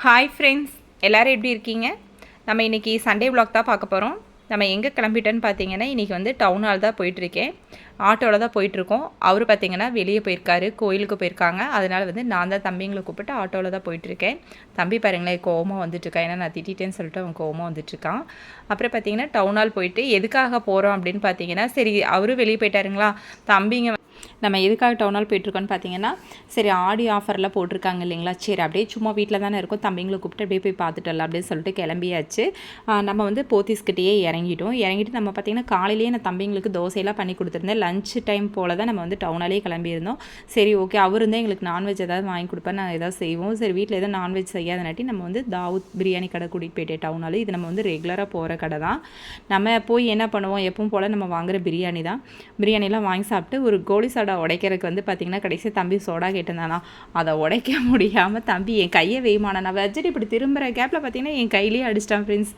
Hi friends எல்லோரும் எப்படி இருக்கீங்க? நம்ம இன்றைக்கி சண்டே vlog தான் பார்க்க போகிறோம் நம்ம எங்கே கிளம்பிட்டோன்னு பார்த்தீங்கன்னா இன்றைக்கி வந்து டவுன் ஹால் தான் போயிட்டுருக்கேன் ஆட்டோவில் தான் போயிட்டுருக்கோம். அவர் பார்த்தீங்கன்னா வெளியே போயிருக்காரு கோயிலுக்கு போயிருக்காங்க. அதனால் வந்து நான் தான் தம்பிங்களை கூப்பிட்டு ஆட்டோவில் தான் போயிட்டுருக்கேன். தம்பி பாருங்களேன் கோவமாக வந்துட்டுருக்கேன் ஏன்னா நான் திட்டிட்டேன்னு சொல்லிட்டு அவன் கோவமாக வந்துட்டுருக்கான். அப்புறம் பார்த்தீங்கன்னா டவுன் ஹால் போயிட்டு எதுக்காக போகிறோம் அப்படின்னு பார்த்தீங்கன்னா சரி அவரும் வெளியே போயிட்டாருங்களா? தம்பிங்க நம்ம எதுக்காக டவுன் ஹால் போயிட்டுருக்கோன்னு பார்த்தீங்கன்னா சரி ஆடி ஆஃபர்லாம் போட்டிருக்காங்க இல்லைங்களா? சரி அப்படியே சும்மா வீட்டில் தானே இருக்கோம். தம்பிங்களை கூப்பிட்டு அப்படியே போய் பார்த்துட்டு வரலாம் அப்படின்னு சொல்லிட்டு கிளம்பியாச்சு. நம்ம வந்து போத்தீஸ்கிட்டேயே இறங்கிட்டோம். இறங்கிட்டு நம்ம பார்த்தீங்கன்னா காலையிலேயே நான் தம்பிங்களுக்கு தோசையெல்லாம் பண்ணி கொடுத்துருந்தேன். லஞ்ச் டைம் போல் தான் நம்ம வந்து டவுனாலே கிளம்பியிருந்தோம். சரி ஓகே அவர் இருந்தால் எங்களுக்கு நான்வெஜ் ஏதாவது வாங்கி கொடுப்பேன் நான் ஏதாவது செய்வோம். சரி வீட்டில் எதாவது நான்வெஜ் செய்யாதனாட்டி நம்ம வந்து தாவூத் பிரியாணி கடை கூட்டிகிட்டு போயிட்டே டவுனாலே இது நம்ம வந்து ரெகுலராக போகிற கடை தான். நம்ம போய் என்ன பண்ணுவோம் எப்பவும் போல் நம்ம வாங்குகிற பிரியாணி தான். பிரியாணிலாம் வாங்கி சாப்பிட்டு ஒரு கோழி சோடா உடைக்கிறதுக்கு வந்து பார்த்திங்கன்னா கடைசியாக தம்பி சோடா கேட்டிருந்தானா அதை உடைக்க முடியாமல் தம்பி என் கையை வேய்மான நான் வச்சுட்டு இப்படி திரும்புகிற கேப்பில் பார்த்தீங்கன்னா என் கையிலேயே அடிச்சிட்டான் ஃப்ரெண்ட்ஸ்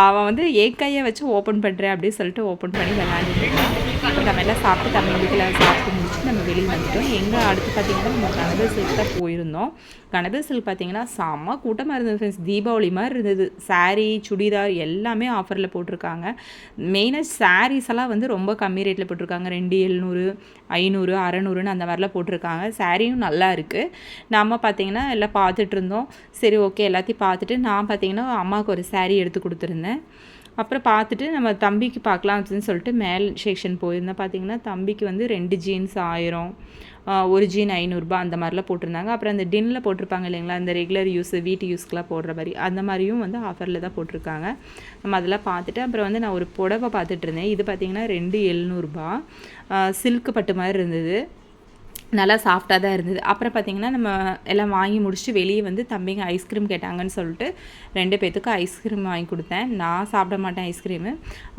அவன் வந்து என் கையை வச்சு ஓப்பன் பண்ணுறேன் அப்படின்னு சொல்லிட்டு ஓப்பன் பண்ணி விளாண்டுட்டு இருக்கான் நம்ம எல்லாம் சாப்பிட்டு தம்பி வீட்டில் சாப்பிட்டு முடிச்சுட்டு நம்ம வெளியே வந்துட்டோம். எங்கே அடுத்து பார்த்திங்கன்னா நம்ம கனவு சில்க் தான் போயிருந்தோம். கனவு சில்க் பார்த்தீங்கன்னா செம்ம கூட்டமாக இருந்தது ஃப்ரெண்ட்ஸ் தீபாவளி மாதிரி இருந்தது. சாரீ சுடிதார் எல்லாமே ஆஃபரில் போட்டிருக்காங்க. மெயினாக சாரீஸ் எல்லாம் வந்து ரொம்ப கம்மி ரேட்டில் போட்டிருக்காங்க. ரெண்டு எழுநூறு ஐநூறு அறநூறுன்னு அந்த மாதிரிலாம் போட்டிருக்காங்க. சாரியும் நல்லா இருக்குது நம்ம பார்த்தீங்கன்னா எல்லாம் பார்த்துட்டு இருந்தோம். சரி ஓகே எல்லாத்தையும் பார்த்துட்டு நான் பார்த்தீங்கன்னா அம்மாவுக்கு ஒரு சாரீ எடுத்து கொடுத்துருந்தேன். அப்புறம் பார்த்துட்டு நம்ம தம்பிக்கு பார்க்கலாம் அப்படின்னு சொல்லிட்டு மேல் செக்ஷன் போயிருந்தேன். பார்த்தீங்கன்னா தம்பிக்கு வந்து ரெண்டு ஜீன்ஸ் ஆயிரம் ஒரு ஜீன் ஐநூறுரூபா அந்த மாதிரிலாம் போட்டிருந்தாங்க. அப்புறம் அந்த டின்னில் போட்டிருப்பாங்க இல்லைங்களா அந்த ரெகுலர் யூஸ் வீட்டு யூஸ்க்கெலாம் போடுற மாதிரி அந்த மாதிரியும் வந்து ஆஃபரில் தான் போட்டிருக்காங்க. நம்ம அதெல்லாம் பார்த்துட்டு அப்புறம் வந்து நான் ஒரு புடவை பார்த்துட்டு இருந்தேன். இது பார்த்தீங்கன்னா ரெண்டு எழுநூறுபா சில்க் பட்டு மாதிரி இருந்தது. நல்லா சாஃப்டாக தான் இருந்தது. அப்புறம் பார்த்தீங்கன்னா நம்ம எல்லாம் வாங்கி முடிச்சுட்டு வெளியே வந்து தம்பிங்க ஐஸ்கிரீம் கேட்டாங்கன்னு சொல்லிட்டு ரெண்டு பேர்த்துக்கும் ஐஸ்கிரீம் வாங்கி கொடுத்தேன். நான் சாப்பிட மாட்டேன் ஐஸ்கிரீமு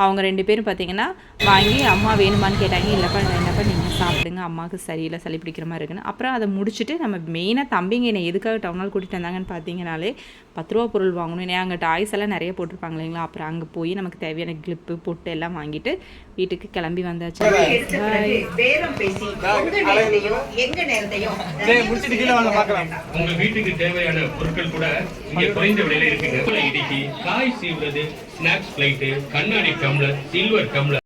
அவங்க ரெண்டு பேரும் பார்த்தீங்கன்னா வாங்கி அம்மா வேணுமான்னு கேட்டாங்க. இல்லைப்பா என்னப்பா நீங்கள் சாப்பிடுங்க. அம்மாவுக்கு சரியில்லை சளி பிடிக்கிற மாதிரி இருக்குன்னு. அப்புறம் அதை முடிச்சுட்டு நம்ம மெயினாக தம்பிங்க என்னை எதுக்காக டவுனால் கூட்டிகிட்டு வந்தாங்கன்னு பார்த்தீங்கனாலே பத்து ரூபா பொருள் வாங்கணும். ஏன்னா அங்கே டாய்ஸ் எல்லாம் நிறைய போட்டிருப்பாங்க இல்லைங்களா? அப்புறம் அங்கே போய் நமக்கு தேவையான கிளிப்பு பொட்டு எல்லாம் வாங்கிட்டு வீட்டுக்கு கிளம்பி வந்தாச்சு. பேரம் பேசி உங்க நேரத்தையும் எங்க நேரத்தையும் முடிச்சிட்டு கீழே வாங்க பார்க்கலாம். உங்க வீட்டுக்கு தேவையான பொருட்கள் கூட இங்க குறைந்த விலையில இருக்குங்க. இடிக்கி காய் சீவுறது ஸ்நாக்ஸ் பிளேட்டு கண்ணாடி டம்ளர் சில்வர் டம்ளர்